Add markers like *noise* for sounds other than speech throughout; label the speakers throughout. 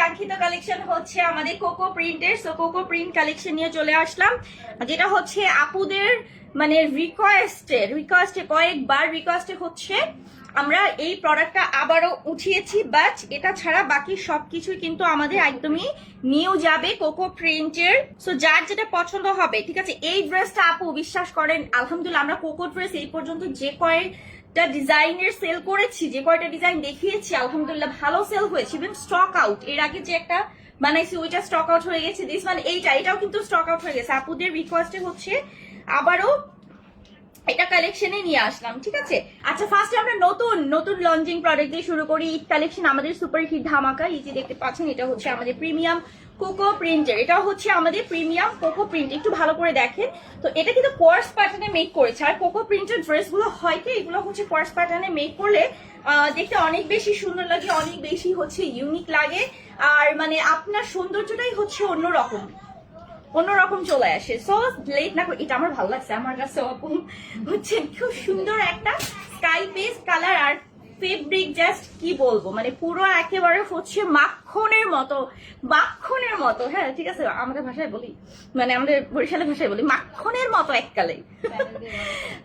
Speaker 1: কাঙ্ক্ষিত কালেকশন হচ্ছে আমাদের কোকো প্রিন্টের সো কোকো প্রিন্ট কালেকশন নিয়ে চলে আসলাম। যেটা হচ্ছে আপুদের মানে রিকোয়েস্টে রিকোয়েস্টে কয়েকবার রিকোয়েস্টে হচ্ছে, আমরা এই প্রোডাক্টটা আবারও উঠিয়েছি বাট এটা ছাড়া বাকি সবকিছুই কিন্তু আমাদের একদমই নিউ যাবে কোকো প্রিন্টের সো যার যেটা পছন্দ হবে, ঠিক আছে? এই ড্রেসটা আপু, বিশ্বাস করেন, আলহামদুলিল্লাহ আমরা কোকো ড্রেস এই পর্যন্ত যে কয়েকটা ডিজাইনের সেল করেছি, যে কয়টা ডিজাইন দেখিয়েছি, আলহামদুলিল্লাহ ভালো সেল হয়েছে ইভেন স্টক আউট এর আগে যে একটা বানাইছি, ওইটা স্টক আউট হয়ে গেছে দিস মানে এইটা, এটাও কিন্তু স্টক আউট হয়ে গেছে। আপুদের রিকোয়েস্টে হচ্ছে আবারও এটা কালেকশনে নিয়ে আসলাম, ঠিক আছে? আচ্ছা ফার্স্টে আমরা নতুন নতুন লঞ্চিং প্রোডাক্ট দিয়ে শুরু করি। ঈদ কালেকশন আমাদের সুপার হিট ধামাকা যে দেখতে পাচ্ছেন, এটা হচ্ছে আমাদের প্রিমিয়াম কোকো প্রিন্টের এটা হচ্ছে আমাদের প্রিমিয়াম কোকো প্রিন্ট একটু ভালো করে দেখেন। তো এটা কিন্তু কোয়ার্স প্যাটার্নে মেক করেছে। আর কোকো প্রিন্টের ড্রেসগুলো হয় কি? এগুলো হচ্ছে কোয়ার্স প্যাটার্নে মেক করলে দেখতে অনেক বেশি সুন্দর লাগে, অনেক বেশি হচ্ছে ইউনিক লাগে। আর মানে আপনার সৌন্দর্যটাই হচ্ছে অন্যরকম। অন্যরকম চলে আসে। সো লেট না করে এটা আমার ভালো লাগছে, আমার কাছে অপম খুব সুন্দর একটা স্কাই বেস কালার আর ফেব্রিক জাস্ট কি বলব? মানে পুরো একেবারে হচ্ছে মাখনের মতো মাখনের মতো। হ্যাঁ ঠিক আছে, আমাদের ভাষায় বলি। মানে আমাদের বরিশালের ভাষায় বলি, মাখনের মতো এককালে।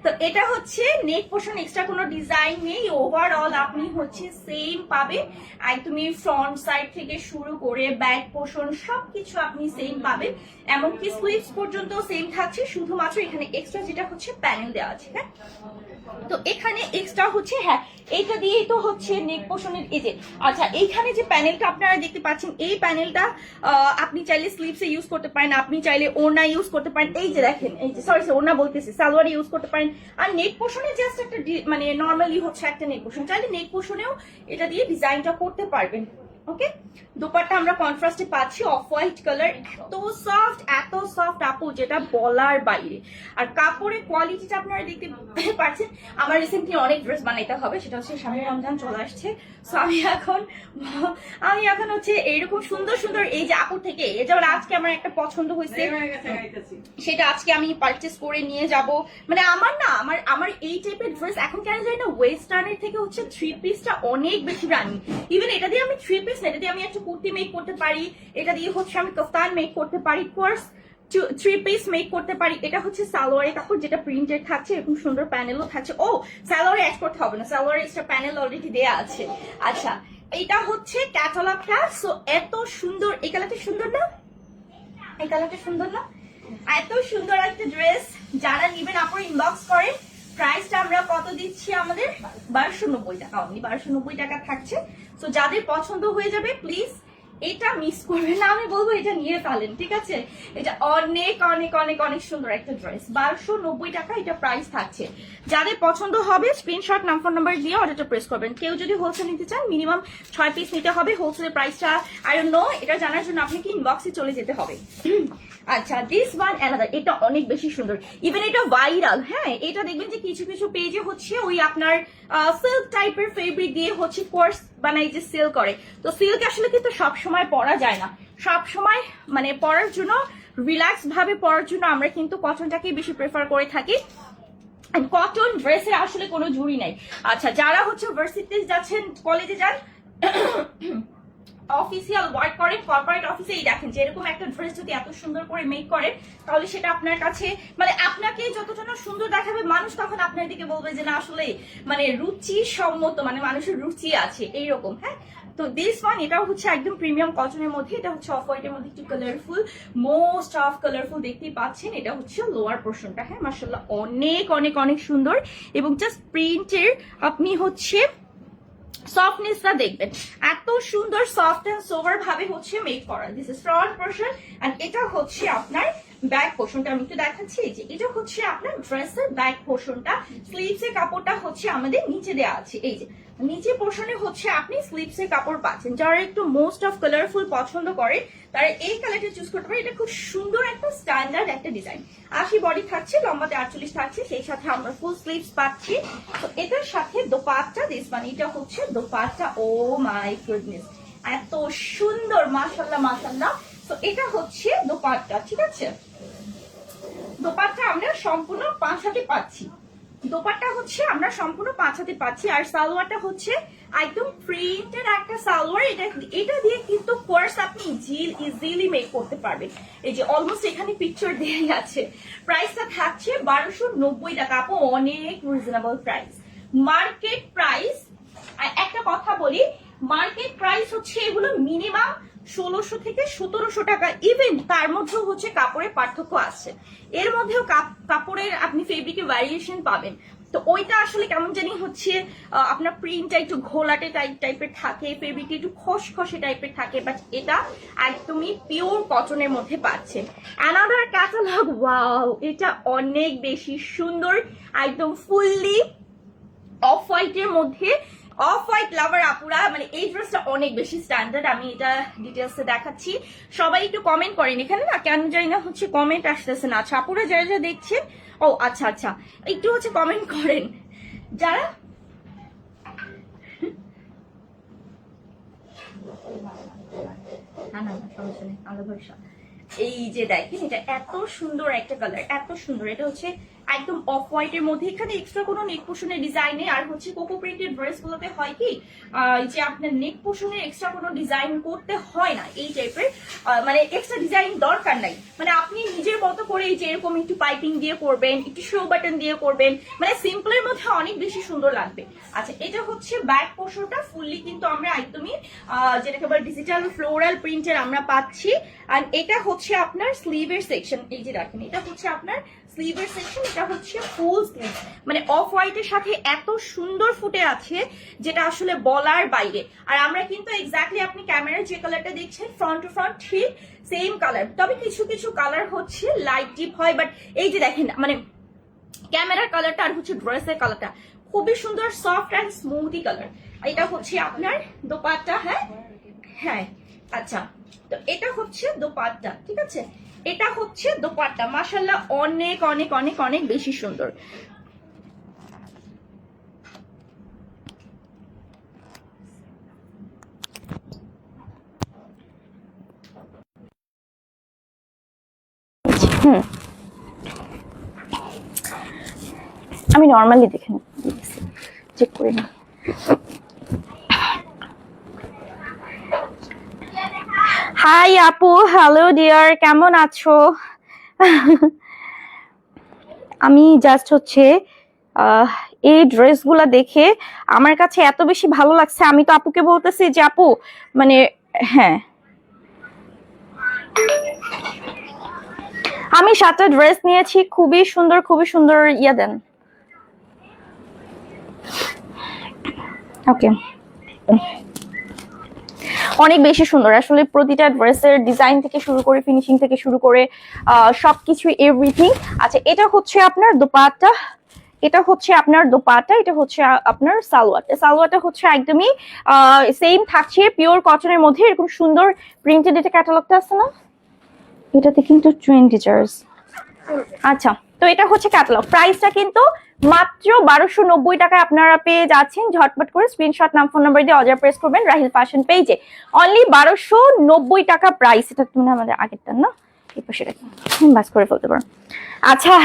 Speaker 1: তো এটা হচ্ছে নেক পোর্শন এক্সট্রা কোনো ডিজাইন নেই। ওভারঅল আপনি হচ্ছে সেম পাবেন একদমই ফ্রন্ট সাইড থেকে শুরু করে ব্যাক পোর্শন সবকিছু আপনি সেম পাবেন এমনকি স্লিভস পর্যন্ত সেম থাকছে। শুধুমাত্র এখানে এক্সট্রা যেটা হচ্ছে প্যানেল দেওয়া আছে হ্যাঁ? তো এখানে এক্সট্রা হচ্ছে হ্যাঁ এইটা দিয়েই তো হচ্ছে নেক পোর্শনের এই যে আচ্ছা এইখানে যে প্যানেলটা আপনারা দেখতে পাচ্ছেন, এই প্যানেলটা আপনি চাইলে স্লিভসে ইউজ করতে পারেন, আপনি চাইলে ওড়না ইউজ করতে পারেন, এই যে দেখেন, এই যে সরি ওড়না বলতেছি, সালোয়ারে ইউজ করতে পারেন। আর নেক পোর্শনে জাস্ট একটা মানে নর্মালি হচ্ছে একটা নেক পোর্শন চাইলে নেক পোর্শনেও এটা দিয়ে ডিজাইনটা করতে পারবেন। ওকে দোপাট্টা আমরা কন্ট্রাস্টে পাচ্ছি অফ হোয়াইট কালার এত সফট এত সফট আপু যেটা বলার বাইরে। আর কাপড়ের কোয়ালিটিটা আপনারা দেখতে পাচ্ছেন আমার রিসেন্টলি অনেক ড্রেস বানাইতে হবে সেটা হচ্ছে স্বামী রমজান চলে আসছে। সো আমি এখন আমি এখন হচ্ছে এইরকম সুন্দর সুন্দর এই যে আপুর থেকে এই যেমন আজকে আমার একটা পছন্দ হয়েছে সেটা আজকে আমি পারচেস করে নিয়ে যাব। মানে আমার না আমার আমার এই টাইপের ড্রেস এখন কেন জানি না ওয়েস্টার্নের থেকে হচ্ছে থ্রি পিসটা অনেক বেশি রানি ইভেন এটা দিয়ে আমি থ্রি পিস এটা দিয়ে আমি একটা কুর্তি মেক করতে পারি, এটা দিয়ে হচ্ছে আমি কফতান মেক করতে পারি কোর্স থ্রি পিস মেক করতে পারি, এটা হচ্ছে সালোয়ারের কাপড় যেটা প্রিন্টেড থাকছে, এরকম সুন্দর প্যানেলও থাকছে। ও, সালোয়ারে অ্যাড করতে হবে না সালোয়ারে এক্সট্রা প্যানেল অলরেডি দেয়া আছে। আচ্ছা এটা হচ্ছে ক্যাটালগটা সো এত সুন্দর, এই কালারটা সুন্দর না? এই কালারটা সুন্দর না? এত সুন্দর একটা ড্রেস যারা নিবেন, আপুর ইনবক্স করে প্রাইসটা আমরা কত দিচ্ছি আমাদের? বারোশো নব্বই টাকা। অনলি বারোশো নব্বই টাকা থাকছে। তো যাদের পছন্দ হয়ে যাবে প্লিজ এটা মিস করবেন না, আমি বলব এটা নিয়ে ফেলেন, ঠিক আছে? এটা অনেক অনেক অনেক অনেক সুন্দর একটা ড্রেস বারোশো নব্বই টাকা এটা প্রাইস থাকছে। যাদের পছন্দ হবে স্ক্রিনশট নাম্বার নাম্বার দিয়ে অর্ডারটা প্রেস করবেন। কেউ যদি হোলসেল নিতে চান মিনিমাম ছয় পিস নিতে হবে হোলসেলের প্রাইসটা আই নো এটা জানার জন্য আপনাকে ইনবক্সে চলে যেতে হবে। আচ্ছা দিস ওয়ান অ্যানাদার এটা অনেক বেশি সুন্দর। ইভেন এটা ভাইরাল হ্যাঁ এটা দেখবেন যে কিছু কিছু পেজে হচ্ছে ওই আপনার সিল্ক টাইপের ফেব্রিক দিয়ে হচ্ছে কোর্স বানাই যে সেল করে। তো সিল্ক আসলে কিন্তু সবসময় পরা যায় না। সব সময় মানে পরার জন্য রিল্যাক্স ভাবে পরার জন্য আমরা কিন্তু কটনটাকেই বেশি প্রেফার করে থাকি। কটন ড্রেসের আসলে কোনো জুড়ি নাই। আচ্ছা যারা হচ্ছে ভার্সিটিতে যাচ্ছেন কলেজে যান অফিসিয়াল ওয়ার্ক করেন কর্পোরেট অফিসেই দেখেন যে এরকম একটা ড্রেস যদি এত সুন্দর করে মেক করেন তাহলে সেটা আপনার কাছে মানে আপনাকে যতটা সুন্দর দেখাবে, মানুষ তখন আপনার দিকে বলবে যে, না, আসলে মানে রুচি সম্মত মানে মানুষের রুচি আছে। এইরকম হ্যাঁ? তো দিস ওয়ান এটাও হচ্ছে একদম প্রিমিয়াম কটনের মধ্যে, এটা হচ্ছে অফ হোয়াইটের মধ্যে একটু কালারফুল মোস্ট অফ কালারফুল দেখতেই পাচ্ছেন, এটা হচ্ছে লোয়ার পোর্শনটা হ্যাঁ? মার্শাল্লাহ অনেক অনেক অনেক সুন্দর এবং জাস্ট প্রিন্টের আপনি হচ্ছে সফটনেসটা দেখবেন। এত সুন্দর সফট অ্যান্ড সোভার ভাবে হচ্ছে মেক করা। দিস ইজ ফ্রন্ট পোর্শন এটা হচ্ছে আপনার ব্যাক পোর্শনটা আমি একটু দেখাচ্ছি। যে, এটা হচ্ছে আপনার ড্রেসের ব্যাক পোর্শনটা স্লিভস এর কাপড়টা হচ্ছে আমাদের নিচে দেওয়া আছে। এই যে, নিচে পোর্শনে হচ্ছে আপনি স্লিভস এর কাপড় পাচ্ছেন। যারা একটু মোস্ট অফ কালারফুল পছন্দ করে, তারা এই কালারটা চুজ করতে পারে এটা খুব সুন্দর একটা স্ট্যান্ডার্ড একটা ডিজাইন আশি বডি থাকছে, লম্বাতে আটচল্লিশ থাকছে, সেই সাথে আমরা ফুল স্লিভস পাচ্ছি। তো এটার সাথে দোপাট্টা দিস মানে এটা হচ্ছে দোপাট্টা। ও মাই গুডনেস এত সুন্দর মাশাল্লাহ মাশাল্লাহ তো এটা হচ্ছে দোপাট্টা, ঠিক আছে? দোপাট্টা আমরা সম্পূর্ণ পাঁচ হাতে পাচ্ছি। দোপাট্টা হচ্ছে আমরা সম্পূর্ণ পাঁচ হাতে পাচ্ছি আর সালোয়ারটা হচ্ছে একদম প্রিন্টেড একটা সালোয়ার। এটা এটা দিয়ে কিন্তু কোর্স আপনি জিল ইজিলি মেক করতে পারবেন। এই যে অলমোস্ট এখানে পিকচার দেওয়াই আছে। প্রাইসটা থাকছে বারোশো নব্বই টাকা। আপু, অনেক রিজনেবল প্রাইস মার্কেট প্রাইস একটা কথা বলি মার্কেট প্রাইস হচ্ছে এগুলো মিনিমাম ষোলোশো থেকে সতেরোশো টাকা। ইভেন তার মধ্যেও হচ্ছে কাপড়ের পার্থক্য আছে। এর মধ্যেও কাপ- কাপড়ের আপনি ফেব্রিকে ভ্যারিয়েশন পাবেন। তো ওইটা আসলে কেমন জানি হচ্ছে আপনার প্রিন্টটা একটু ঘোলাটে টাইপ টাইপের থাকে ফেব্রিকটা একটু খসখসে টাইপের থাকে বাট এটা একদমই পিওর কটনের মধ্যে পাচ্ছেন। অ্যানাদার ক্যাটালগ ওয়াও এটা অনেক বেশি সুন্দর, একদম ফুললি অফ হোয়াইটের মধ্যে অফ হোয়াইট লাভার আপুরা মানে এই ড্রেসটা অনেক বেশি স্ট্যান্ডার্ড আমি এটা ডিটেলসে দেখাচ্ছি। সবাই একটু কমেন্ট করেন এখানে না, কেন জানি না হচ্ছে কমেন্ট আসতেছে না। আচ্ছা আপুরা যারা যারা দেখছেন, ও আচ্ছা আচ্ছা একটু হচ্ছে কমেন্ট করেন। যারা এই যে দেখেন, এটা এত সুন্দর একটা কালার এত সুন্দর, এটা হচ্ছে একদম অফ হোয়াইট এর মধ্যে। এখানে এক্সট্রা কোনো নেক পোষণের ডিজাইন নেই। আর হচ্ছে কোকো প্রিন্টেড ড্রেস গুলোতে হয় কি যে আপনার নেক পোষণের এক্সট্রা কোনো ডিজাইন করতে হয় না এই টাইপের মানে এক্সট্রা ডিজাইন দরকার নাই। মানে আপনি নিজের মতো করে এই যে এরকম একটু পাইপিং দিয়ে করবেন, একটু শো বাটন দিয়ে করবেন মানে সিম্পলের মধ্যে অনেক বেশি সুন্দর লাগবে। আচ্ছা এটা হচ্ছে ব্যাক পোর্শনটা ফুললি কিন্তু আমরা একদমই যেটাকে বলে ডিজিটাল ফ্লোরাল প্রিন্টের আমরা পাচ্ছি। আর এটা হচ্ছে আপনার স্লিভের সেকশন এই যে দেখেন, এটা হচ্ছে আপনার স্লিভের সেকশন এটা হচ্ছে ফুল স্লিভ মানে অফ হোয়াইটের সাথে এত সুন্দর ফুটে আছে, যেটা আসলে বলার বাইরে। আর আমরা কিন্তু এক্স্যাক্টলি আপনি ক্যামেরার যে কালারটা দেখছেন ফ্রন্ট টু ফ্রন্ট ঠিক সেম কালার তবে কিছু কিছু কালার হচ্ছে লাইট ডিপ হয় বাট এই যে দেখেন মানে ক্যামেরার কালারটা আর হচ্ছে ড্রেসের কালারটা খুবই সুন্দর সফট অ্যান্ড স্মুথি কালার এটা হচ্ছে আপনার দোপাট্টা হ্যাঁ? হ্যাঁ আচ্ছা। তো এটা হচ্ছে দোপাট্টা, ঠিক আছে? এটা হচ্ছে দোপাট্টা। মাশাল্লাহ অনেক অনেক অনেক অনেক বেশি সুন্দর। আমি নর্মালি দেখে চেক করে নিই। হাই আপু হ্যালো ডিয়ার কেমন আছো? আমি জাস্ট হচ্ছে এই ড্রেসগুলা দেখে আমার কাছে এত বেশি ভালো লাগছে। আমি তো আপুকে বলতেছি যে, আপু মানে হ্যাঁ। আমি সাতটা ড্রেস নিয়েছি। খুবই সুন্দর খুবই সুন্দর ইয়া দেন। ওকে অনেক বেশি সুন্দর। আসলে প্রতিটা ড্রেসের ডিজাইন থেকে শুরু করে ফিনিশিং থেকে শুরু করে আহ, সবকিছু এভরিথিং আচ্ছা এটা হচ্ছে আপনার দোপাট্টা। এটা হচ্ছে আপনার দোপাট্টা এটা হচ্ছে আপনার সালোয়ারটা সালোয়ারটা হচ্ছে একদমই সেম থাকছে পিওর কটনের মধ্যে। এরকম সুন্দর প্রিন্টেড এটা ক্যাটালগটা আছে না? এটাতে কিন্তু টোয়েন্টি চার্জ আচ্ছা তো এটা হচ্ছে ক্যাটালগ প্রাইসটা কিন্তু মাত্র বারোশো নব্বই টাকায় আপনারা পেয়ে যাচ্ছেন। ঝটপট করে স্ক্রিনশট নাম ফোন নাম্বার দিয়ে অর্ডার প্রেস করবেন রাহিল ফ্যাশন পেজে অনলি বারোশো নব্বই টাকা প্রাইস এটা তুমি আমাদের আগেরটা না? আচ্ছা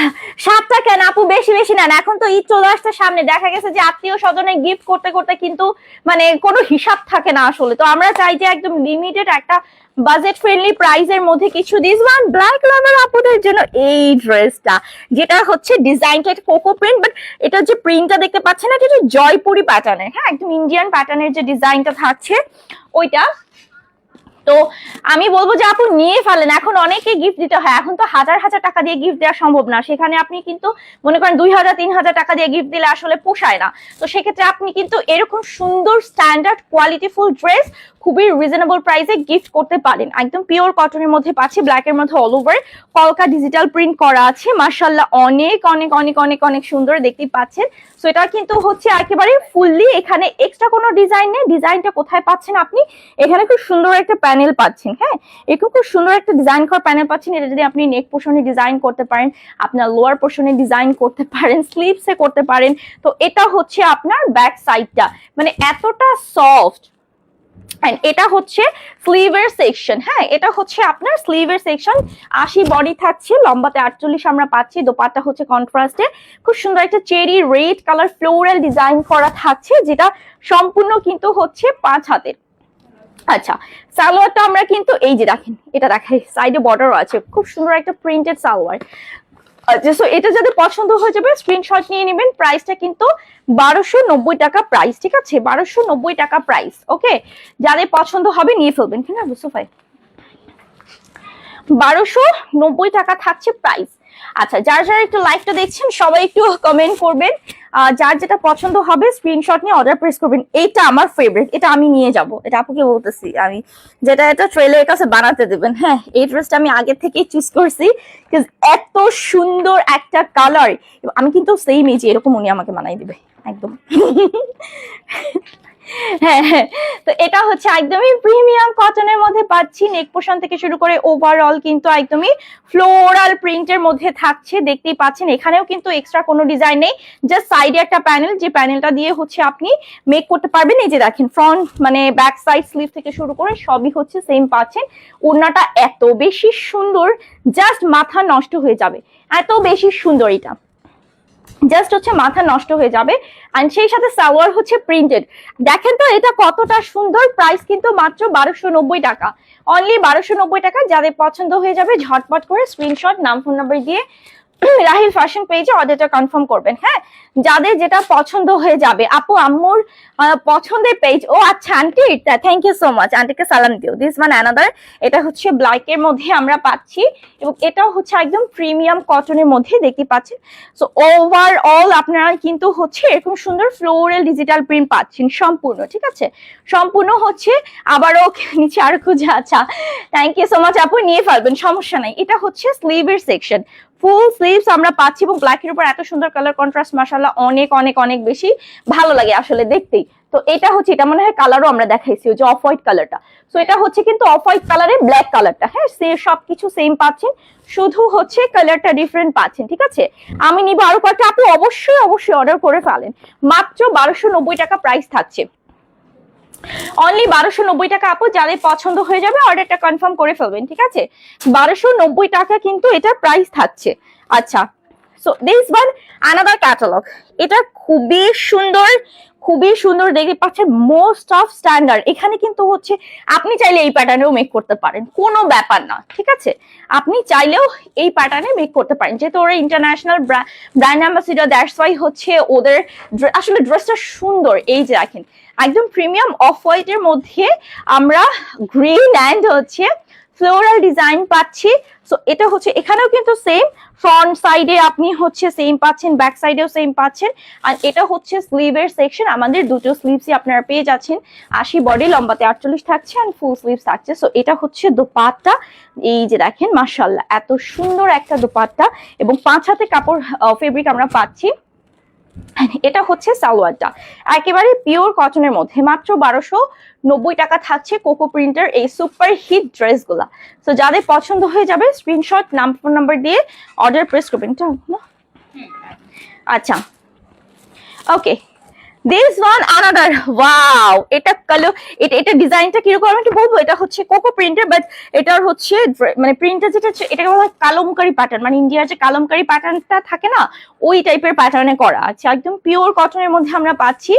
Speaker 1: কেন? আপু, বেশি বেশি নেন। এখন তো চলে আসছে সামনে। দেখা গেছে যে আত্মীয় গিফট করতে করতে কিন্তু মানে কোনো হিসাব থাকে না আসলে। তো আমরা চাই যে একদম লিমিটেড একটা বাজেট ফ্রেন্ডলি মধ্যে কিছু দিস। ওয়ান ব্ল্যাক আপুদের জন্য যেটা হচ্ছে ডিজাইনটা কোকো প্রিন্ট বাট যে প্রিন্টটা দেখতে হচ্ছে জয়পুরি প্যাটার্নের হ্যাঁ একদম ইন্ডিয়ান প্যাটার্নের যে ডিজাইনটা থাকছে, ওইটা তো আমি বলব যে আপু নিয়ে ফেলেন। এখন অনেকে গিফট দিতে হয়। এখন তো হাজার হাজার টাকা দিয়ে গিফট দেওয়া সম্ভব না। সেখানে আপনি কিন্তু মনে করেন দুই হাজার, তিন হাজার টাকা দিয়ে গিফট দিলে আসলে পোষায় না। তো সেক্ষেত্রে আপনি কিন্তু এরকম সুন্দর স্ট্যান্ডার্ড কোয়ালিটিফুল ড্রেস খুবই রিজনেবল প্রাইসে গিফট করতে পারেন। একদম পিওর কটনের মধ্যে পাচ্ছি ব্ল্যাকের মধ্যে অল ওভার কলকা ডিজিটাল প্রিন্ট করা আছে মার্শাল্লাহ অনেক অনেক অনেক অনেক অনেক সুন্দর দেখতে পাচ্ছেন। সো এটা কিন্তু হচ্ছে একেবারে ফুললি এখানে এক্সট্রা কোনো ডিজাইন নেই। ডিজাইনটা কোথায় পাচ্ছেন আপনি? এখানে খুব সুন্দর একটা প্যানেল পাচ্ছেন হ্যাঁ? এরকম খুব সুন্দর একটা ডিজাইন করা প্যানেল পাচ্ছেন। এটা যদি আপনি নেক পোর্শনে ডিজাইন করতে পারেন, আপনার লোয়ার পোর্শনে ডিজাইন করতে পারেন স্লিভসে করতে পারেন, তো এটা হচ্ছে আপনার ব্যাক সাইডটা মানে এতটা সফট And এটা হচ্ছে স্লিভের সেকশন হ্যাঁ? এটা হচ্ছে আপনার স্লিভের সেকশন আশি বডি থাকছে, লম্বাতে আটচল্লিশ আমরা পাচ্ছি, দোপাট্টা হচ্ছে কন্ট্রাস্টে খুব সুন্দর একটা cherry red colour floral design করা থাকছে, যেটা সম্পূর্ণ কিন্তু হচ্ছে পাঁচ হাতের। আচ্ছা সালোয়ারটা আমরা কিন্তু, এই যে দেখেন, এটা দেখাই সাইডে বর্ডারও আছে। খুব সুন্দর একটা প্রিন্টেড সালোয়ার। এটা যাদের পছন্দ হয়ে যাবে স্ক্রিনশট নিয়ে নেবেন। প্রাইসটা কিন্তু বারোশো নব্বই টাকা প্রাইস ঠিক আছে? বারোশো নব্বই টাকা প্রাইস ওকে যাদের পছন্দ হবে, নিয়ে ফেলবেন। ঠিক আছে সোফাই বারোশো নব্বই টাকা থাকছে প্রাইস আচ্ছা যার যারা একটু লাইভটা দেখছেন, সবাই একটু কমেন্ট করবেন। যার যেটা পছন্দ হবে স্ক্রিনশট নিয়ে অর্ডার প্রেস করবেন। এইটা আমার ফেভারিট এটা আমি নিয়ে যাব। এটা আপুকে বলতেছি, আমি যেটা এটা ট্রেলের কাছে বানাতে দেবেন। হ্যাঁ এই ড্রেসটা আমি আগে থেকেই চুজ করছি এত সুন্দর একটা কালার আমি কিন্তু সেম এই যে এরকম উনি আমাকে বানাই দিবে, একদম। *laughs* হ্যাঁ হ্যাঁ। তো এটা হচ্ছে একদমই প্রিমিয়াম কটনের মধ্যে পাচ্ছি। নেক পোষণ থেকে শুরু করে ওভারঅল কিন্তু একদমই ফ্লোরাল প্রিন্টের মধ্যে থাকছে। দেখতেই পাচ্ছেন, এখানেও কিন্তু এক্সট্রা কোনো ডিজাইন নেই। জাস্ট সাইডে একটা প্যানেল যে প্যানেলটা দিয়ে হচ্ছে আপনি মেক করতে পারবেন। এই যে দেখেন ফ্রন্ট মানে ব্যাক সাইড স্লিভ থেকে শুরু করে সবই হচ্ছে সেম পাচ্ছেন। ওড়নাটা এত বেশি সুন্দর জাস্ট মাথা নষ্ট হয়ে যাবে। এত বেশি সুন্দর এটা। জাস্ট হচ্ছে মাথা নষ্ট হয়ে যাবে। অ্যান্ড সেই সাথে সালোয়ার হচ্ছে প্রিন্টেড দেখেন তো, এটা কতটা সুন্দর প্রাইস কিন্তু মাত্র বারোশো নব্বই টাকা। অনলি বারোশো টাকা যাদের পছন্দ হয়ে যাবে, ঝটপট করে স্ক্রিনশট নাম ফোন নাম্বার দিয়ে রাহিল ফ্যাশন পেজে অর্ডারটা কনফার্ম করবেন হ্যাঁ? যাদের যেটা পছন্দ হয়ে যাবে। আপু, আম্মুর পছন্দের পেজ ও আচ্ছা aunty thank you so much আন্টিকে সালাম দিও। দিস মানে অ্যানাদার এটা হচ্ছে ব্ল্যাকের মধ্যে আমরা পাচ্ছি, এবং এটাও হচ্ছে একদম প্রিমিয়াম কটনের মধ্যে দেখতে পাচ্ছেন। সো ওভারঅল আপনারা কিন্তু হচ্ছে এরকম সুন্দর ফ্লোরাল ডিজিটাল প্রিন্ট পাচ্ছেন, সম্পূর্ণ, ঠিক আছে? সম্পূর্ণ হচ্ছে আবারও নিচে আর খুঁজে আচ্ছা থ্যাংক ইউ সো মাচ আপু, নিয়ে ফেলবেন, সমস্যা নাই। এটা হচ্ছে স্লিভের সেকশন ফুল স্লিভস আমরা পাচ্ছি এবং ব্ল্যাকের উপর এত সুন্দর কালার কন্ট্রাস্ট মাসাল্লাহ অনেক অনেক অনেক বেশি ভালো লাগে আসলে দেখতেই। তো এটা হচ্ছে, এটা মনে হয় কালারও আমরা দেখাইছি যে অফ হোয়াইট কালারটা তো এটা হচ্ছে কিন্তু অফ হোয়াইট কালারের ব্ল্যাক কালারটা হ্যাঁ সে সবকিছু সেম পাচ্ছেন, শুধু হচ্ছে কালারটা ডিফারেন্ট পাচ্ছেন, ঠিক আছে? আমি নিব আরও কয়েকটা, আপনি অবশ্যই অবশ্যই অর্ডার করে ফেলেন। মাত্র বারোশো টাকা প্রাইস থাকছে। অনলি বারোশো নব্বই টাকা আপু, যাদের পছন্দ হয়ে যাবে অর্ডারটা কনফার্ম করে ফেলবেন, ঠিক আছে? বারোশো নব্বই টাকা কিন্তু এটা প্রাইস থাকছে। আচ্ছা so this one another catalogue এটা খুবই সুন্দর খুবই সুন্দর দেখতে পাচ্ছেন মোস্ট অফ স্ট্যান্ডার্ড এখানে কিন্তু হচ্ছে আপনি চাইলে এই প্যাটার্নেও মেক করতে পারেন, কোনো ব্যাপার না, ঠিক আছে? আপনি চাইলেও এই প্যাটার্নে মেক করতে পারেন, যেহেতু ওরা international brand ambassador that's why হচ্ছে ওদের আসলে ড্রেসটা সুন্দর। এই যে দেখেন, একদম প্রিমিয়াম অফ হোয়াইটের মধ্যে আমরা গ্রিন অ্যান্ড হচ্ছে ফ্লোরাল ডিজাইন পাচ্ছি। সো এটা হচ্ছে, এখানেও কিন্তু সেম ফ্রন্ট সাইডে আপনি হচ্ছে সেম পাচ্ছেন ব্যাক সাইডেও সেম পাচ্ছেন। আর এটা হচ্ছে স্লিভের সেকশন আমাদের দুটো স্লিভসই আপনারা পেয়ে যাচ্ছেন। আশি বডি লম্বাতে আটচল্লিশ থাকছে আর ফুল স্লিভস থাকছে। সো এটা হচ্ছে দোপাট্টা। এই যে দেখেন মার্শাল্লাহ এত সুন্দর একটা দোপাট্টা। এবং পাঁচ হাতে কাপড় ফেব্রিক আমরা পাচ্ছি। এটা হচ্ছে সালোয়ারটা। একেবারে পিওর কটনের মধ্যে মাত্র বারোশো নব্বই টাকা থাকছে কোকো প্রিন্টের এই সুপার হিট ড্রেসগুলা তো যাদের পছন্দ হয়ে যাবে স্ক্রিনশট নাম ফোন নাম্বার দিয়ে অর্ডার প্রেস করবেন। আচ্ছা। Okay this one another wow এটা কালো এটা এটা ডিজাইনটা কীরকম আমি বলব? এটা হচ্ছে কোকো প্রিন্টের বাট এটার হচ্ছে মানে প্রিন্টার যেটা এটাকে বলা হয় কালমকারি প্যাটার্ন মানে ইন্ডিয়ার যে কালমকারি প্যাটার্নটা থাকে না, ওই টাইপের প্যাটার্নে করা আছে। একদম পিওর কটনের মধ্যে আমরা পাচ্ছি।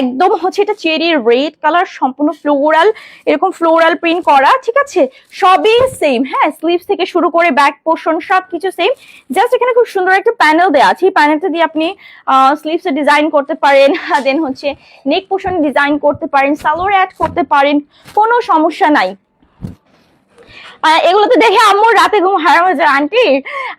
Speaker 1: একদম হচ্ছে এটা চেরি রেড কালার সম্পূর্ণ ফ্লোরাল এরকম ফ্লোরাল প্রিন্ট করা, ঠিক আছে? সবই সেম হ্যাঁ? স্লিভস থেকে শুরু করে ব্যাক পোর্শন সব কিছু সেম জাস্ট এখানে খুব সুন্দর একটা প্যানেল দেওয়া আছে। এই প্যানেলটা দিয়ে আপনি স্লিভস ডিজাইন করতে পারেন। *laughs* দেন হচ্ছে নেক পোর্শন ডিজাইন করতে পারেন সালোয়ার অ্যাড করতে পারেন কোনো সমস্যা নাই। আহ, এগুলোতে দেখে আম্মুর রাতে ঘুম হারাম হয়ে যায়। আন্টি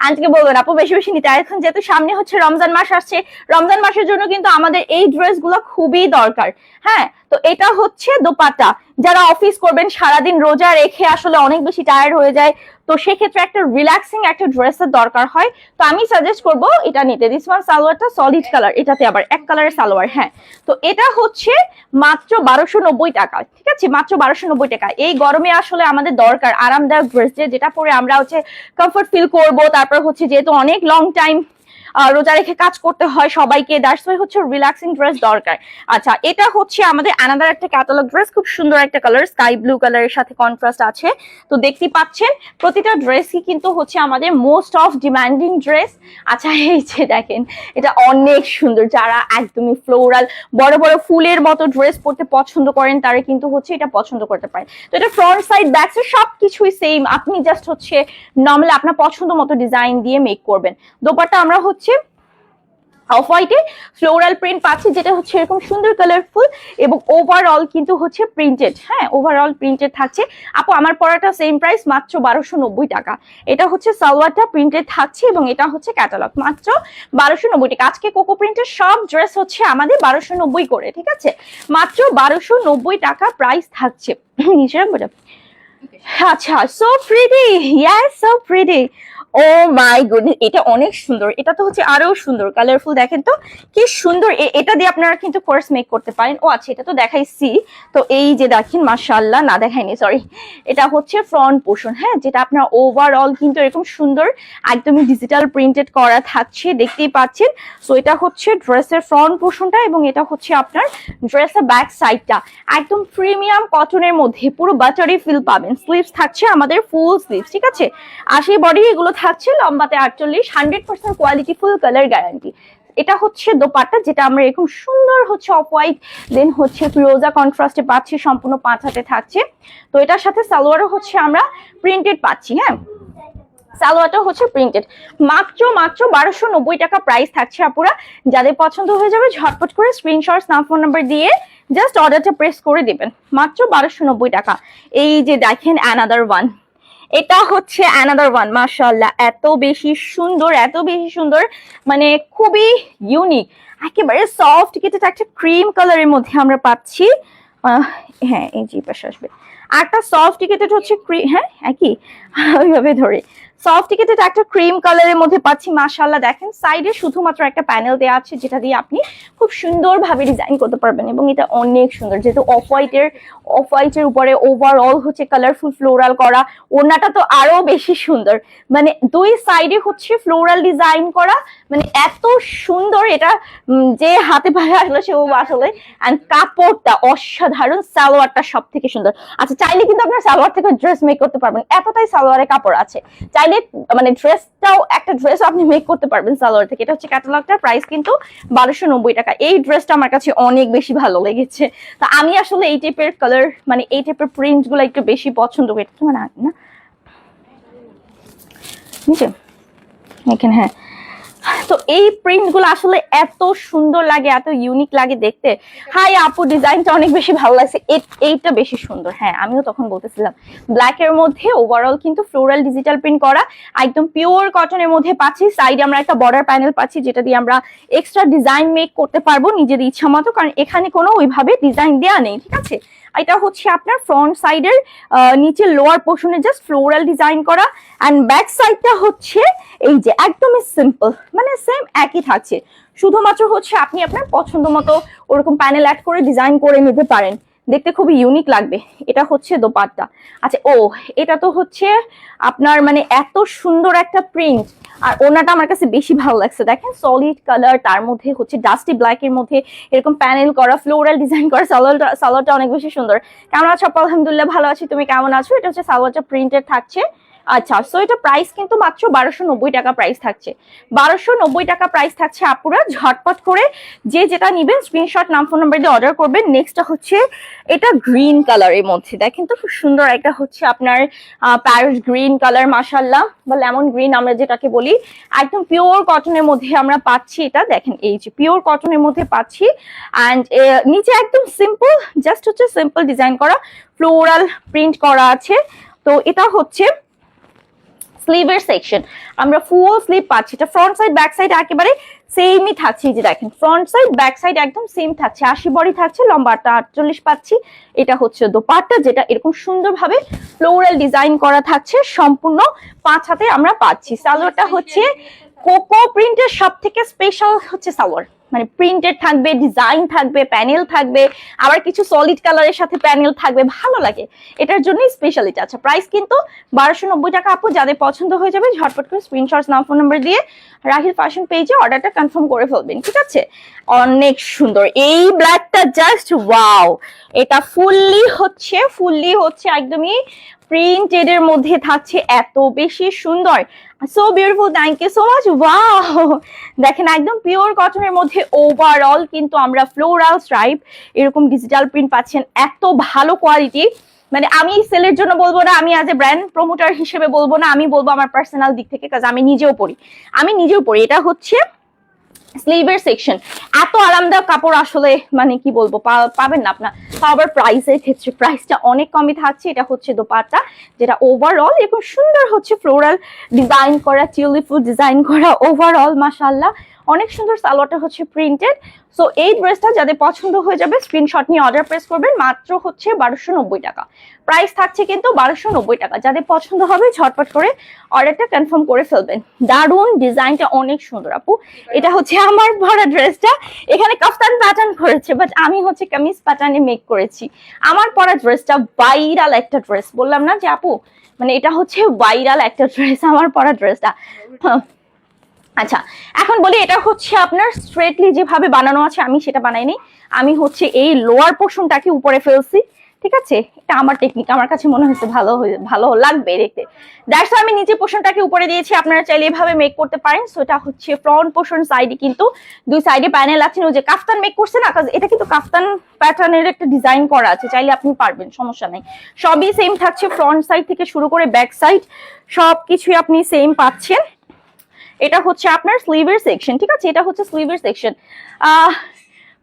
Speaker 1: আন্টিকে বলবেন আপু বেশি বেশি নিতে। এখন যেহেতু সামনে হচ্ছে রমজান মাস আসছে রমজান মাসের জন্য কিন্তু আমাদের এই ড্রেসগুলো খুবই দরকার। হ্যাঁ তো এটা হচ্ছে দোপাটা যারা অফিস করবেন সারাদিন রোজা রেখে আসলে অনেক বেশি টায়ার্ড হয়ে যায়। তো সেক্ষেত্রে একটা রিল্যাক্সিং একটা ড্রেসের দরকার হয়। তো আমি সাজেস্ট করব, এটা নিতে। দিস ওয়ান সালোয়ারটা সলিড কালার এটাতে আবার এক কালারের সালোয়ার হ্যাঁ। তো এটা হচ্ছে মাত্র বারোশো নব্বই টাকা, ঠিক আছে? মাত্র বারোশো নব্বই টাকা। এই গরমে আসলে আমাদের দরকার, আরামদায়ক ড্রেস যেটা পরে আমরা হচ্ছে কমফর্ট ফিল করব। তারপর হচ্ছে যেহেতু অনেক লং টাইম রোজা রেখে কাজ করতে হয় সবাইকে। দ্যাটস ওয়াই হচ্ছে রিল্যাক্সিং ড্রেস দরকার। আচ্ছা এটা হচ্ছে আমাদের অ্যানাদার একটা ক্যাটালগ ড্রেস খুব সুন্দর একটা কালার স্কাই ব্লু কালারের সাথে কন্ট্রাস্ট আছে। তো দেখতে পাচ্ছেন, প্রতিটা ড্রেসই কিন্তু হচ্ছে আমাদের মোস্ট অফ ডিমান্ডিং ড্রেস আচ্ছা এই যে দেখেন, এটা অনেক সুন্দর। যারা একদমই ফ্লোরাল বড় বড় ফুলের মতো ড্রেস পরতে পছন্দ করেন, তারা কিন্তু হচ্ছে এটা পছন্দ করতে পারেন। তো এটা ফ্রন্ট সাইড ব্যাক সাইড সবকিছুই সেম আপনি জাস্ট হচ্ছে নর্মালি আপনার পছন্দ মতো ডিজাইন দিয়ে মেক করবেন। দোপাট্টা আমরা হচ্ছে অফ হোয়াইটে ফ্লোরাল প্রিন্ট পাচ্ছি যেটা হচ্ছে এরকম সুন্দর কালারফুল এবং ওভারঅল কিন্তু হচ্ছে প্রিন্টেড হ্যাঁ ওভারঅল প্রিন্টেড থাকছে। আপু আমার পড়াটা সেম প্রাইস মাত্র বারোশো টাকা। এটা হচ্ছে সালোয়ারটা প্রিন্টেড থাকছে এবং এটা হচ্ছে ক্যাটালগ মাত্র বারোশো নব্বই টাকা। আজকে কোকো প্রিন্টের সব ড্রেস হচ্ছে আমাদের বারোশো নব্বই করে ঠিক আছে? মাত্র বারোশো নব্বই টাকা প্রাইস থাকছে। *coughs* রাখব আচ্ছা so pretty yes so pretty oh my goodness এটা অনেক সুন্দর। এটা তো হচ্ছে আরও সুন্দর। কালারফুল দেখেন তো, কি সুন্দর। এটা দিয়ে আপনারা কিন্তু কোর্স মেক করতে পারেন। ও আচ্ছা এটা তো দেখাইছি। তো এই যে দেখেন, মাশাআল্লাহ, না দেখাইনি সরি এটা হচ্ছে ফ্রন্ট পোর্শন হ্যাঁ? যেটা আপনার ওভারঅল কিন্তু এরকম সুন্দর, একদমই ডিজিটাল প্রিন্টেড করা থাকছে, দেখতেই পাচ্ছেন। সো এটা হচ্ছে ড্রেসের ফ্রন্ট পোর্শনটা এবং এটা হচ্ছে আপনার ড্রেসের ব্যাক সাইডটা একদম প্রিমিয়াম কটনের মধ্যে পুরো বাটারি ফিল পাবেন। স্লিভস থাকছে আমাদের ফুল স্লিভস ঠিক আছে? আর সেই বডি এগুলো থাকছে লম্বাতে আটচল্লিশ hundred percent quality full colour guarantee এটা হচ্ছে দোপাট্টা, যেটা আমরা এরকম সুন্দর হচ্ছে অফ হোয়াইট দেন হচ্ছে ফিরোজা কন্ট্রাস্টে পাচ্ছি, সম্পূর্ণ পাঁচ হাতে থাকছে। তো এটার সাথে সালোয়ারও হচ্ছে আমরা প্রিন্টেড পাচ্ছি হ্যাঁ? সালোয়ারটা হচ্ছে প্রিন্টেড মাত্র মাত্র বারোশো নব্বই টাকা প্রাইস থাকছে আপুরা। যাদের পছন্দ হয়ে যাবে, ঝটপট করে স্ক্রিনশট নাম ফোন নাম্বার দিয়ে জাস্ট অর্ডারটা প্রেস করে দেবেন। মাত্র বারোশো নব্বই টাকা। এই যে দেখেন অ্যানাদার ওয়ান এটা হচ্ছে অ্যানাদার ওয়ান মার্শাল্লাহ এত বেশি সুন্দর, এত বেশি সুন্দর মানে খুবই ইউনিক একেবারে সফট কেটে একটা ক্রিম কালারের মধ্যে আমরা পাচ্ছি। হ্যাঁ এই যে পাশে আসবে। আর একটা সফট টিকেটেড হচ্ছে হ্যাঁ একই। *laughs* ওইভাবে ধরে। সফট টিকেটেড একটা ক্রিম কালারের মধ্যে পাচ্ছি মাশাল্লাহ দেখেন সাইডে শুধুমাত্র একটা প্যানেল দেওয়া আছে, যেটা দিয়ে আপনি খুব সুন্দরভাবে ডিজাইন করতে পারবেন এবং এটা অনেক সুন্দর। যেহেতু অফ হোয়াইটের অফ হোয়াইটের উপরে ওভারঅল হচ্ছে কালারফুল ফ্লোরাল করা, ওড়নাটা তো আরও বেশি সুন্দর। মানে দুই সাইডে হচ্ছে ফ্লোরাল ডিজাইন করা মানে এত সুন্দর এটা যে হাতে পায়ে আসলে সে আসলে। অ্যান্ড কাপড়টা অসাধারণ, সালোয়ারটা সব থেকে সুন্দর। আচ্ছা চাইলে কিন্তু আপনার সালোয়ার থেকে ড্রেস মেক করতে পারবেন। এতটাই সালোয়ারের কাপড় আছে। চাইলে মানে ড্রেসটাও একটা ড্রেস আপনি মেক করতে পারবেন সালোয়ার থেকে। এটা হচ্ছে ক্যাটালগটার প্রাইস কিন্তু বারোশো নব্বই টাকা। এই ড্রেসটা আমার কাছে অনেক বেশি ভালো লেগেছে। তো আমি আসলে এই টাইপের কালার মানে এই টাইপের প্রিন্টগুলো একটু বেশি পছন্দ করি। তোমার না? না এখানে হ্যাঁ। তো এই প্রিন্টগুলো আসলে এত সুন্দর লাগে, এত ইউনিক লাগে দেখতে। হাই আপু, ডিজাইনটা অনেক বেশি ভালো লাগছে। এইটা বেশি সুন্দর। হ্যাঁ আমিও তখন বলতেছিলাম। ব্ল্যাক এর মধ্যে ওভারঅল কিন্তু ফ্লোরাল ডিজিটাল প্রিন্ট করা, একদম পিওর কটনের মধ্যে পাচ্ছি। সাইডে আমরা একটা বর্ডার প্যানেল পাচ্ছি, যেটা দিয়ে আমরা এক্সট্রা ডিজাইন মেক করতে পারব নিজের ইচ্ছা মতো। কারণ এখানে কোনো ওইভাবে ডিজাইন দেওয়া নেই, ঠিক আছে? এটা হচ্ছে আপনার ফ্রন্ট সাইডের নিচে লোয়ার পোর্শনে জাস্ট ফ্লোরাল ডিজাইন করা। অ্যান্ড ব্যাক সাইডটা হচ্ছে এই যে, একদমই সিম্পল মানে সেম একই থাকছে। শুধুমাত্র হচ্ছে আপনি আপনার পছন্দ মতো ওরকম প্যানেল অ্যাড করে ডিজাইন করে নিতে পারেন। দেখতে খুবই ইউনিক লাগবে। এটা হচ্ছে দোপাট্টা। আচ্ছা ও, এটা তো হচ্ছে আপনার মানে এত সুন্দর একটা প্রিন্ট আর ওনাটা আমার কাছে বেশি ভালো লাগছে। দেখেন সলিড কালার তার মধ্যে হচ্ছে ডাস্টি ব্ল্যাক এর মধ্যে এরকম প্যানেল করা ফ্লোরাল ডিজাইন করা, সালোয়ারটা সালোয়ারটা অনেক বেশি সুন্দর। কেমন আছো? আলহামদুলিল্লাহ ভালো আছি। তুমি কেমন আছো? এটা হচ্ছে সালোয়ারটা প্রিন্টেড থাকছে। আচ্ছা সো এটা প্রাইস কিন্তু মাত্র বারোশো নব্বই টাকা প্রাইস থাকছে। বারোশো নব্বই টাকা প্রাইস থাকছে আপুরা, ঝটপট করে যে যেটা নিবেন স্ক্রিনশট নাম ফোন নাম্বার দিয়ে অর্ডার করবেন। নেক্সটটা হচ্ছে, এটা গ্রিন কালারের মধ্যে। দেখেন তো খুব সুন্দর একটা হচ্ছে আপনার প্যারিস গ্রিন কালার মাসাল্লাহ বা লেমন গ্রিন আমরা যেটাকে বলি, একদম পিওর কটনের মধ্যে আমরা পাচ্ছি এটা। দেখেন এই যে পিওর কটনের মধ্যে পাচ্ছি। অ্যান্ড নিচে একদম সিম্পল জাস্ট হচ্ছে সিম্পল ডিজাইন করা ফ্লোরাল প্রিন্ট করা আছে। তো এটা হচ্ছে স্লিভের সেকশন আমরা ফুল স্লিভ পাচ্ছি এটা ফ্রন্ট সাইড ব্যাক সাইড একেবারে সেমই থাকছে। এই যে দেখেন ফ্রন্ট সাইড ব্যাক সাইড একদম সেম থাকছে। আশি বডি থাকছে লম্বাটা আটচল্লিশ পাচ্ছি। এটা হচ্ছে দোপাট্টা যেটা এরকম সুন্দরভাবে ফ্লোরাল ডিজাইন করা থাকছে। সম্পূর্ণ পাঁচ হাতে আমরা পাচ্ছি। সালোয়ারটা হচ্ছে কোকো প্রিন্টের সব থেকে স্পেশাল হচ্ছে সালোয়ার মানে প্রিন্টেড থাকবে ডিজাইন থাকবে প্যানেল থাকবে, আবার কিছু সলিড কালারের সাথে প্যানেল থাকবে, ভালো লাগে। এটার জন্যই স্পেশালিটি আচ্ছা প্রাইস কিন্তু বারোশো নব্বই টাকা আপু, যাদের পছন্দ হয়ে যাবে, ঝটপট করে স্ক্রিনশট নাম ফোন নাম্বার দিয়ে রাহিল ফ্যাশন পেজে অর্ডারটা কনফার্ম করে ফেলবেন, ঠিক আছে? অনেক সুন্দর। এই ব্ল্যাকটা জাস্ট ওয়াও এটা ফুললি হচ্ছে ফুললি হচ্ছে একদমই প্রিন্টেড এর মধ্যে থাকছে, এত বেশি সুন্দর। So beautiful thank you so much wow দেখেন একদম পিওর কটনের মধ্যে ওভারঅল কিন্তু আমরা ফ্লোরাল স্ট্রাইপ এরকম ডিজিটাল প্রিন্ট পাচ্ছেন, এত ভালো কোয়ালিটি মানে আমি সেলের জন্য বলব না, আমি অ্যাজ এ ব্র্যান্ড প্রমোটার হিসেবে বলব না, আমি বলব আমার পার্সোনাল দিক থেকে কাজ আমি নিজেও পড়ি আমি নিজেও পড়ি এটা হচ্ছে স্লিভের সেকশন এত আরামদায়ক কাপড় আসলে মানে কি বলব পাবেন না আপনার। আবার প্রাইসের ক্ষেত্রে প্রাইসটা অনেক কমই থাকছে। এটা হচ্ছে দোপাটা যেটা ওভারঅল এবং সুন্দর হচ্ছে ফ্লোরাল ডিজাইন করা টিউলিফুল ডিজাইন করা ওভারঅল মাসাল্লাহ অনেক সুন্দর সালোয়ারটা হচ্ছে প্রিন্টেড সো এই ড্রেসটা যাদের পছন্দ হয়ে যাবে স্ক্রিনশট নিয়ে অর্ডার প্রেস করবেন, মাত্র হচ্ছে বারোশো টাকা। প্রাইস থাকছে কিন্তু বারোশো টাকা। যাদের পছন্দ হবে, ঝটপট করে অর্ডারটা কনফার্ম করে ফেলবেন। দারুণ ডিজাইনটা অনেক সুন্দর আপু। এটা হচ্ছে আমার ভরা ড্রেসটা এখানে কাফতান প্যাটার্ন করেছে বাট আমি হচ্ছে কামিজ প্যাটার্নে মেক করেছি। আমার পরা ড্রেসটা ভাইরাল একটা ড্রেস বললাম না যে আপু মানে এটা হচ্ছে ভাইরাল একটা ড্রেস আমার পরা ড্রেসটা আচ্ছা এখন বলি এটা হচ্ছে আপনার স্ট্রেটলি যেভাবে বানানো আছে, আমি সেটা বানাইনি। আমি হচ্ছে এই লোয়ার পোর্শনটাকে উপরে ফেলছি, ঠিক আছে? এটা আমার টেকনিক আমার কাছে মনে হচ্ছে ভালো ভালো লাগবে দেখতে। দ্যাটস আমি নিচে পোর্শনটাকে উপরে দিয়েছি, আপনারা চাইলে এভাবে মেক করতে পারেন। সো এটা হচ্ছে ফ্রন্ট পোর্শন সাইডে কিন্তু দুই সাইডে প্যানেল আছে, ওই যে কাফতান মেক করছে না? কারণ এটা কিন্তু কাফতান প্যাটার্নের একটা ডিজাইন করা আছে, চাইলে আপনি পারবেন, সমস্যা নেই। সবই সেম থাকছে ফ্রন্ট সাইড থেকে শুরু করে ব্যাক সাইড সব কিছুই আপনি সেম পাচ্ছেন। এটা হচ্ছে আপনার স্লিভের সেকশন ঠিক আছে? এটা হচ্ছে স্লিভের সেকশন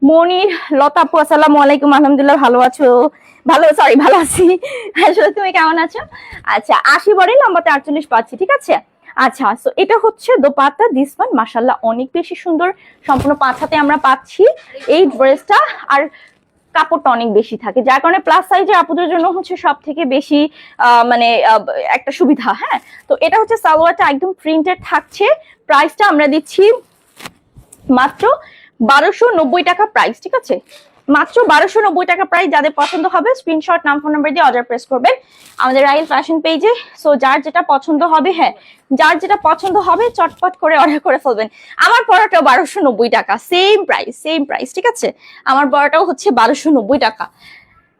Speaker 1: মনির, লতা আপু, আসসালামু আলাইকুম, আলহামদুলিল্লাহ ভালো আছো। ভালো সরি ভালো আছি। আসলে তুমি কেমন আছো? আচ্ছা আশি বড়ে লম্বাতে আটচল্লিশ পাচ্ছি, ঠিক আছে? আচ্ছা সো এটা হচ্ছে দোপাত্তা দিস ওয়ান মাসাল্লাহ অনেক বেশি সুন্দর। সম্পূর্ণ পাঁচ হাতে আমরা পাচ্ছি। এই ড্রেসটা আর কাপড়টা অনেক বেশি থাকে, যার কারণে প্লাস সাইজে আপুদের জন্য হচ্ছে সব থেকে বেশি মানে একটা সুবিধা হ্যাঁ? তো এটা হচ্ছে সালোয়ারটা একদম প্রিন্টেড থাকছে। প্রাইসটা আমরা দিচ্ছি মাত্র বারোশো টাকা প্রাইস ঠিক আছে? মাত্র বারোশো নব্বই টাকা প্রাইস যাদের পছন্দ হবে স্ক্রিনশট নাম ফোন নাম্বার দিয়ে অর্ডার প্রেস করবেন। আমাদের রাইল ফ্যাশন পেজে সো যার যেটা পছন্দ হবে হ্যাঁ যার যেটা পছন্দ হবে, চটপট করে অর্ডার করে ফেলবেন। আমার পড়াটাও বারোশো নব্বই টাকা সেম প্রাইস সেম প্রাইস ঠিক আছে? আমার পড়াটাও হচ্ছে বারোশো নব্বই টাকা।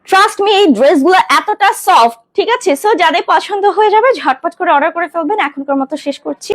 Speaker 1: ট্রাস্ট মি এই ড্রেসগুলো এতটা সফট ঠিক আছে? সো যাদের পছন্দ হয়ে যাবে, ঝটপট করে অর্ডার করে ফেলবেন। এখনকার মতো শেষ করছি।